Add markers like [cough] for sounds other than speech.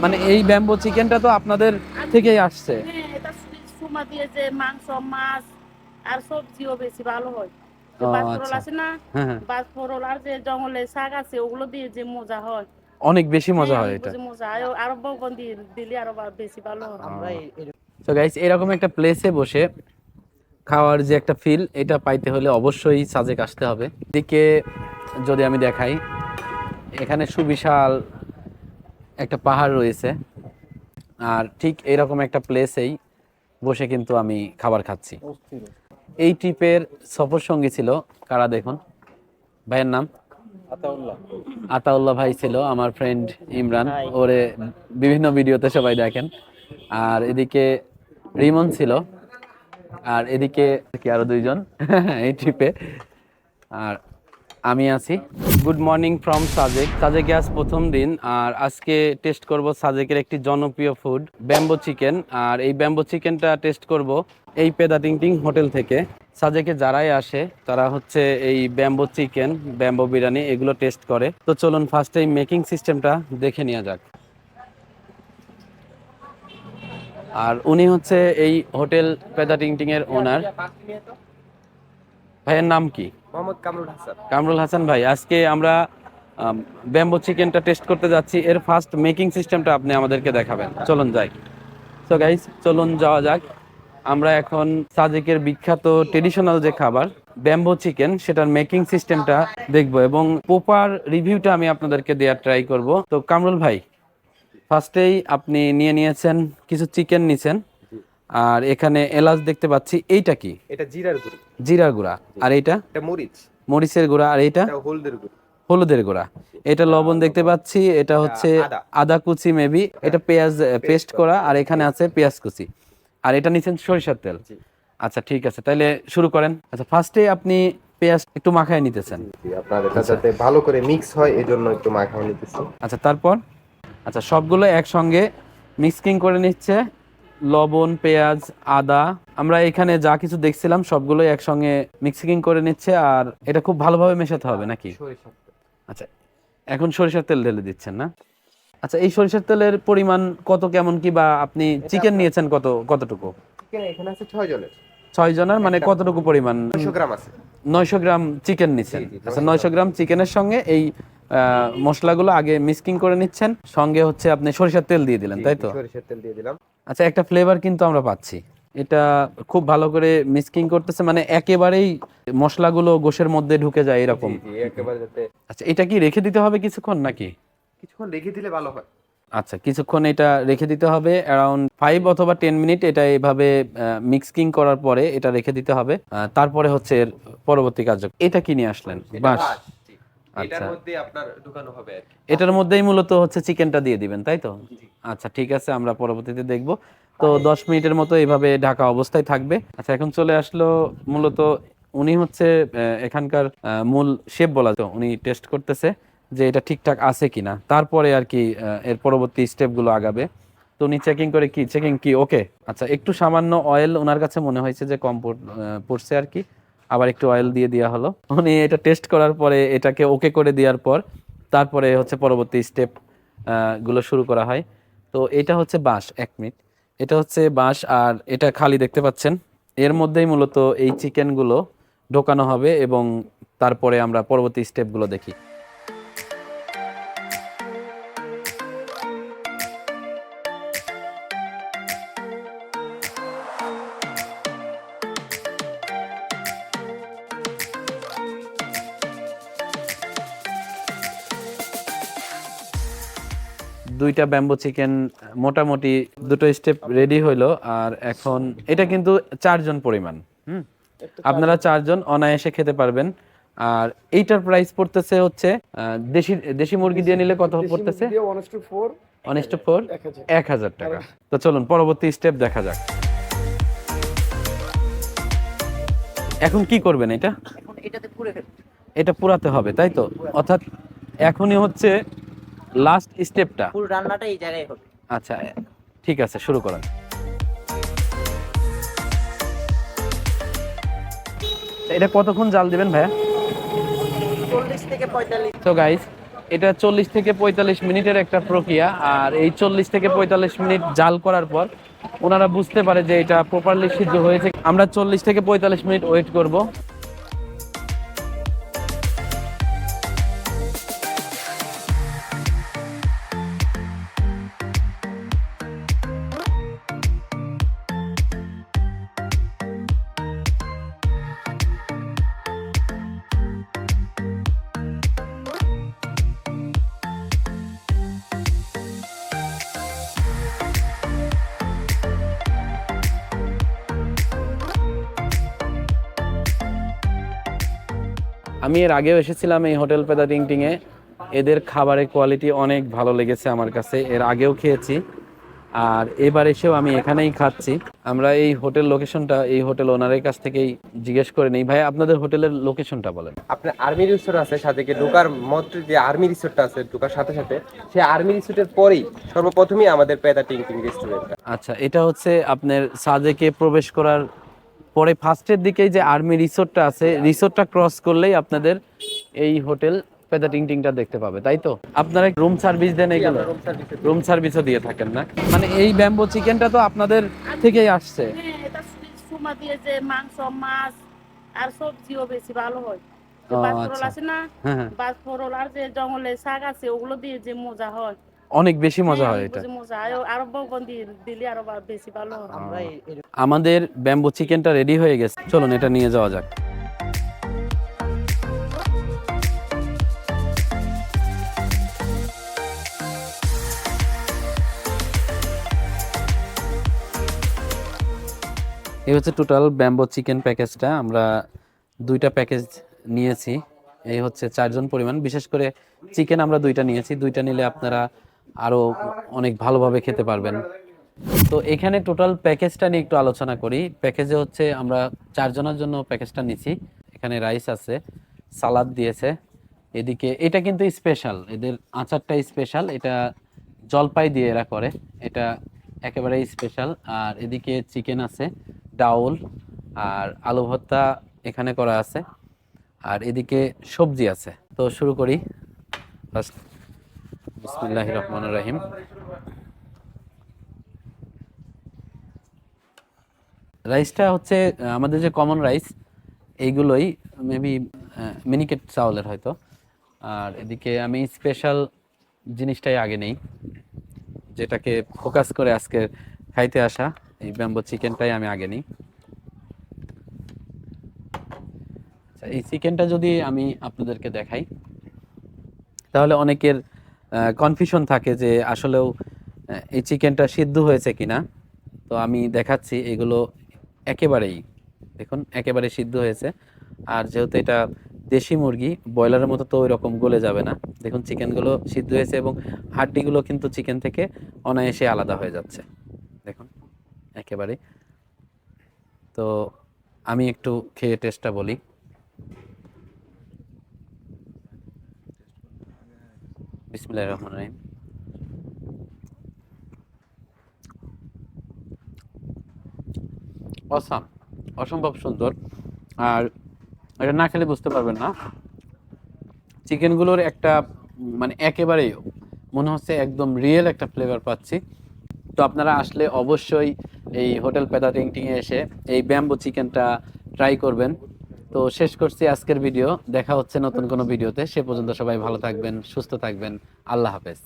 মানে এই ব্যাম্বো চিকেনটা তো আপনাদের থেকেই আসছে। হ্যাঁ এটা সু- সুমা দিয়ে যে মাংস মাছ আর সবজিও বেশি ভালো হয়। আচ্ছা। আছে না হ্যাঁ হ্যাঁ। আর যে জঙ্গলে শাক আছে ওগুলো দিয়ে যে মজা হয়। অনেক বেশি মজা হ্যাঁ, এটা। মজা হয়। আরও বকন দিয়ে দিলে আরও বেশি ভালো হয়। আমরা তো গাইস এরকম একটা প্লেসে বসে খাওয়ার যে একটা ফিল এটা পাইতে হলে অবশ্যই সাজেক আসতে হবে। দিকে যদি আমি দেখাই এখানে সুবিশাল একটা পাহাড় রয়েছে। আর ঠিক এরকম একটা প্লেসেই বসে কিন্তু আমি খাবার খাচ্ছি। এই ট্রিপের সফর সঙ্গী ছিল কারা দেখুন? ভাইয়ের নাম? আতাউল্লাহ। ভাই ছিল আমার ফ্রেন্ড ইমরান। ওরে বিভিন্ন ভিডিওতে সবাই দেখেন। আর এদিকে রিমন ছিল। আর এদিকে কি আরও দুইজন [laughs] এই ট্রিপে আর আমি আছি। গুড মর্নিং ফ্রম সাজেক সাজেকে আজ প্রথম দিন, আর আজকে টেস্ট করব সাজেকের একটি জনপ্রিয় ফুড ব্যাম্বো চিকেন আর এই ব্যাম্বো চিকেনটা টেস্ট করব এই পেদা টিং টিং হোটেল থেকে। সাজেকে যারাই আসে, তারা হচ্ছে এই ব্যাম্বো চিকেন ব্যাম্বো বিরিয়ানি এগুলো টেস্ট করে। তো চলুন ফার্স্ট এই মেকিং সিস্টেমটা দেখে নেওয়া যাক। আর উনি হচ্ছে এই হোটেল পেদা টিং টিং এর ওনার ভাইয়ের নাম কি? মোহাম্মদ কামরুল হাসান। কামরুল হাসান ভাই আজকে আমরা ব্যাম্বো চিকেনটা টেস্ট করতে যাচ্ছি। এর ফার্স্ট মেকিং সিস্টেমটা আপনি আমাদেরকে দেখাবেন। চলুন যাই। সো গাইস চলুন যাওয়া যাক। আমরা এখন সাজেকের বিখ্যাত ট্রেডিশনাল যে খাবার ব্যাম্বো চিকেন সেটার মেকিং সিস্টেমটা দেখব এবং প্রপার রিভিউটা আমি আপনাদেরকে দেওয়ার ট্রাই করব। তো কামরুল ভাই ফার্স্টেই আপনি নিয়ে নিয়েছেন কিছু চিকেন নিছেন। আর এখানে এলাচ দেখতে পাচ্ছি এইটা কি? এটা জিরার গুঁড়ি। জিরার গুঁড়া। আর এইটা? এটা মরিচ। মরিচের গুঁড়া। আর এইটা? এটা হলদের গুঁড়ি। হলুদের গুঁড়া। এটা লবণ দেখতে পাচ্ছি এটা হচ্ছে আদা। কুচি মেবি। এটা পেঁয়াজ পেস্ট করা আর এখানে আছে পেঁয়াজ কুচি। আর এটা নিচ্ছেন সরিষার তেল। আচ্ছা ঠিক আছে তাহলে শুরু করেন। আচ্ছা ফার্স্টে আপনি পেঁয়াজ একটু মাখায় নিতেছেন। জি, আপনার এটা যাতে ভালো করে মিক্স হয় এই জন্য একটু মাখাও নিতেছি। আচ্ছা তারপর? আচ্ছা সবগুলো একসঙ্গে মিক্সিং করে নিচ্ছে। লবণ পেঁয়াজ আদা। আমরা এখানে যা কিছু দেখছিলাম সবগুলো একসঙ্গে মিক্সিং করে নিচ্ছে আর এটা খুব ভালোভাবে মেশাতে হবে নাকি? আচ্ছা এখন সরিষার তেল ঢেলে দিচ্ছেন না? আচ্ছা এই সরিষার তেলের পরিমাণ কত কেমন কি বা আপনি চিকেন নিয়েছেন কত কতটুকু? এখানে আছে ছয় জনের। ছয় জনের মানে কতটুকু পরিমাণ? গ্রাম আছে। নয়শো গ্রাম চিকেন নিচ্ছেন। আচ্ছা নয়শো গ্রাম চিকেনের সঙ্গে এই মশলাগুলো আগে মিক্সিং করে নিচ্ছেন। সঙ্গে হচ্ছে আপনি সরিষার তেল দিয়ে দিলেন তাই তো? সরিষার তেল দিয়ে দিলাম। আচ্ছা একটা ফ্লেভার কিন্তু আমরা পাচ্ছি। এটা খুব ভালো করে মিক্সিং করতেছে মানে একেবারেই মশলাগুলো গোশের মধ্যে ঢুকে যায় এরকম। আচ্ছা এটা কি রেখে দিতে হবে কিছুক্ষণ নাকি? কিছুক্ষণ রেখে দিলে ভালো হয়। আচ্ছা কিছুক্ষণ এটা রেখে দিতে হবে অ্যারাউন্ড ফাইভ অথবা টেন মিনিট এটা এভাবে মিক্সিং করার পরে এটা রেখে দিতে হবে। তারপরে হচ্ছে এর পরবর্তী কার্য এটা কি নিয়ে আসলেন? বাস। এটার আচ্ছা। মধ্যে আপনার ঢুকানো হবে আর এটার মধ্যেই মূলত হচ্ছে চিকেনটা দিয়ে দিবেন তাই তো? আচ্ছা ঠিক আছে আমরা পরবর্তীতে দেখব। তো দশ মিনিটের মতো এইভাবে ঢাকা অবস্থায় থাকবে। আচ্ছা এখন চলে আসলো মূলত উনি হচ্ছে এখানকার মূল শেফ বলা তো উনি টেস্ট করতেছে যে এটা ঠিকঠাক আছে কিনা। তারপরে আর কি এর পরবর্তী স্টেপগুলো আগাবে। তো উনি চেকিং করে কি চেকিং কি? ওকে আচ্ছা একটু সামান্য অয়েল ওনার কাছে মনে হয়েছে যে কম পড়ছে আর কি। আবার একটু অয়েল দিয়ে দেওয়া হলো। উনি এটা টেস্ট করার পরে এটাকে ওকে করে দেওয়ার পর তারপরে হচ্ছে পরবর্তী স্টেপগুলো শুরু করা হয়। তো এটা হচ্ছে বাঁশ, এক মিনিট এটা হচ্ছে বাঁশ আর এটা খালি দেখতে পাচ্ছেন। এর মধ্যেই মূলত এই চিকেনগুলো ঢোকানো হবে এবং তারপরে আমরা পরবর্তী স্টেপগুলো দেখি। দুইটা ব্যাম্বো চিকেন মোটামুটি দুটো স্টেপ রেডি হইল। আর এখন এটা কিন্তু চারজন পরিমাণ। হুম? আপনারা চারজন অনায়াসে খেতে পারবেন। আর এইটার প্রাইস পড়তেছে হচ্ছে দেশি দেশি মুরগি দিয়ে নিলে কত পড়তেছে? ফোর এক হাজার। টাকা। তো চলুন পরবর্তী স্টেপ দেখা যাক। এখন কি করবেন এটা? এটা পুরাতে হবে তাই তো? অর্থাৎ এখনই হচ্ছে লাস্ট স্টেপটা ফুল রান্নাটা এই জায়গায় হবে। আচ্ছা ঠিক আছে শুরু করেন। এটা কতক্ষণ জাল দিবেন ভাইয়া? চল্লিশ থেকে পঁয়তাল্লিশ তো গাইস এটা চল্লিশ থেকে পঁয়তাল্লিশ মিনিটের একটা প্রক্রিয়া আর এই চল্লিশ থেকে পঁয়তাল্লিশ মিনিট জাল করার পর ওনারা বুঝতে পারে যে এটা প্রপারলি সিদ্ধ হয়েছে। আমরা চল্লিশ থেকে পঁয়তাল্লিশ মিনিট ওয়েট করব। আমি এর আগেও এসেছিলাম এই হোটেল পেদা টিং এ এদের খাবারের কোয়ালিটি অনেক ভালো লেগেছে আমার কাছে এর আগেও খেয়েছি। আর এবার এসেও আমি এখানেই খাচ্ছি। আমরা এই হোটেল লোকেশনটা এই হোটেল ওনারের কাছ থেকেই জিজ্ঞেস করে নিই। ভাই আপনাদের হোটেলের লোকেশনটা বলেন। আপনার আর্মি রিসোর্ট আছে সাথে কি ঢোকার মধ্যে যে আর্মি রিসোর্টটা আছে ঢোকার সাথে সাথে সেই আর্মি রিসোর্টের পরেই সর্বপ্রথমই আমাদের পেদা টিং টিং রেস্টুরেন্টটা আচ্ছা এটা হচ্ছে আপনার সাজেকে প্রবেশ করার পরে ফার্স্টের দিকেই যে আর্মি রিসোর্টটা আছে রিসোর্টটা ক্রস করলেই আপনাদের এই হোটেল পেদা টিং টিংটা দেখতে পাবে তাই তো? আপনারা রুম সার্ভিস দেন এগুলো। রুম সার্ভিসও দিয়ে থাকেন না। মানে এই ব্যাম্বো চিকেনটা তো আপনাদের থেকেই আসছে। হ্যাঁ সুমা দিয়ে যে মাংস মাছ আর সবজিও বেশি ভালো হয়। ও, বাসফরল আচ্ছা। আছে না? হ্যাঁ হ্যাঁ। বাসফরল আর যে জঙ্গলে শাক আছে ওগুলো দিয়ে যে মজা হয়। অনেক বেশি মজা হয় হ্যাঁ, এটা। আমাদের ব্যাম্বো চিকেনটা রেডি হয়ে গেছে। চলুন এটা নিয়ে যাওয়া যাক। এই হচ্ছে টোটাল ব্যাম্বো চিকেন প্যাকেজটা আমরা দুইটা প্যাকেজ নিয়েছি। এই হচ্ছে চারজন পরিমাণ। বিশেষ করে চিকেন আমরা দুইটা নিয়েছি। দুইটা নিলে আপনারা আরও অনেক ভালোভাবে খেতে পারবেন। তো এখানে টোটাল প্যাকেজটা নিয়ে একটু আলোচনা করি। প্যাকেজে হচ্ছে আমরা চারজনের জন্য প্যাকেজটা নিছি। এখানে রাইস আছে সালাদ দিয়েছে। এদিকে এটা কিন্তু স্পেশাল এদের আচারটা স্পেশাল এটা জলপাই দিয়ে এরা করে। এটা একেবারে স্পেশাল আর এদিকে চিকেন আছে, ডাউল আর আলু ভর্তা এখানে করা আছে। আর এদিকে সবজি আছে। তো শুরু করি। ফার্স্ট বিসমিল্লাহির রহমানির রহিম রাইসটা হচ্ছে আমাদের যে কমন রাইস এইগুলোই মেবি মিনিকেট চাউলের হয়তো। আর এদিকে আমি স্পেশাল জিনিসটাই আগে নেই, যেটাকে ফোকাস করে আজকে খাইতে আসা, এই ব্যাম্বো চিকেনটাই আমি আগে নিই। আচ্ছা এই চিকেনটা যদি আমি আপনাদেরকে দেখাই, তাহলে অনেকের কনফিউশন থাকে যে আসলেও এই চিকেনটা সিদ্ধ হয়েছে কিনা। তো আমি দেখাচ্ছি, এগুলো একেবারেই, দেখুন, একেবারে সিদ্ধ হয়েছে। আর যেহেতু এটা দেশি মুরগি, ব্রয়লারের মতো তো ওই রকম গলে যাবে না। দেখুন চিকেনগুলো সিদ্ধ হয়েছে এবং হাড্ডিগুলো কিন্তু চিকেন থেকে অনায়াসে আলাদা হয়ে যাচ্ছে। দেখুন একেবারে তো আমি একটু খেয়ে টেস্টটা বলি। বিসমিল্লাহির রহমানির রহিম। অসাম, অসম্ভব সুন্দর। আর এটা না খেলে বুঝতে পারবেন না। চিকেনগুলোর একটা মানে একেবারেই মনে হচ্ছে একদম রিয়েল একটা ফ্লেভার পাচ্ছি। তো আপনারা আসলে অবশ্যই এই হোটেল পেদা টিংটিংয়ে এসে এই ব্যাম্বো চিকেনটা ট্রাই করবেন। তো শেষ করছি আজকের ভিডিও। দেখা হচ্ছে নতুন কোনো ভিডিওতে। সে পর্যন্ত সবাই ভালো থাকবেন, সুস্থ থাকবেন। আল্লাহ হাফেজ।